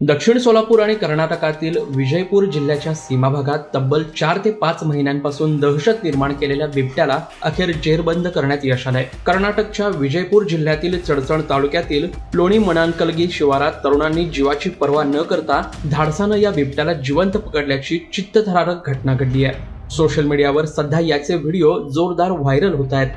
दक्षिण सोलापूर आणि कर्नाटकातील विजयपूर जिल्ह्याच्या सीमा भागात तब्बल चार ते पाच महिन्यांपासून दहशत निर्माण केलेल्या बिबट्याला अखेर जेरबंद करण्यात यश आलंय. कर्नाटकच्या विजयपूर जिल्ह्यातील चडचण तालुक्यातील लोणी मणानकलगी शिवारात तरुणांनी जीवाची पर्वा न करता धाडसानं या बिबट्याला जिवंत पकडल्याची चित्तथरारक घटना घडली आहे. सोशल मीडियावर सध्या याचे व्हिडिओ जोरदार व्हायरल होत आहेत.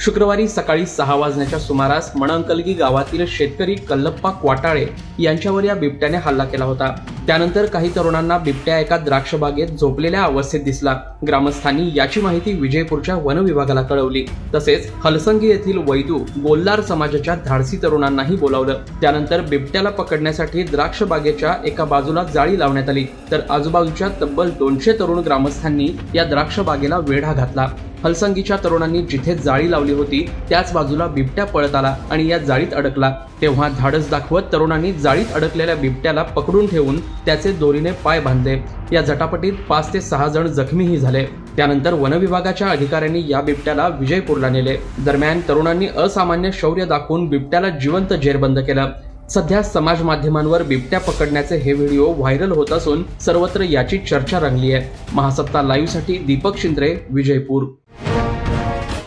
शुक्रवारी सकाळी सहा वाजण्याच्या सुमारास मणंकलगी गावातील शेतकरी कल्लप्पा क्वाटाळे यांच्यावर या बिबट्याने हल्ला केला होता. त्यानंतर काही तरुणांना बिबट्या एका द्राक्षबागेत झोपलेल्या अवस्थेत दिसला. ग्रामस्थांनी याची माहिती विजयपूरच्या वन विभागाला कळवली. तसेच हलसंगी येथील वैदू गोल्लार समाजाच्या धाडसी तरुणांनाही बोलावलं. त्यानंतर बिबट्याला पकडण्यासाठी द्राक्षबागेच्या एका बाजूला जाळी लावण्यात आली. तर आजूबाजूच्या तब्बल दोनशे तरुण ग्रामस्थांनी या द्राक्षबागेला वेढा घातला. हलसंगीच्या तरुणांनी जिथे जाळी लावली होती त्याच बाजूला बिबट्या पळत आला आणि या जाळीत अडकला. तेव्हा धाडस दाखवत तरुणांनी जाळीत अडकलेल्या बिबट्याला पकडून ठेवून त्याचे दोरीने पाय बांधले. या झटापटीत पाच ते सहा जण जखमीही झाले. त्यानंतर वनविभागाच्या अधिकाऱ्यांनी या बिबट्याला विजयपूरला नेले. दरम्यान तरुणांनी असामान्य शौर्य दाखवून बिबट्याला जिवंत जेरबंद केलं. सध्या समाज माध्यमांवर बिबट्या पकडण्याचे हे व्हिडिओ व्हायरल होत असून सर्वत्र याची चर्चा रंगली आहे महासत्ता लाईव्हसाठी दीपक शिंद्रे विजयपूर.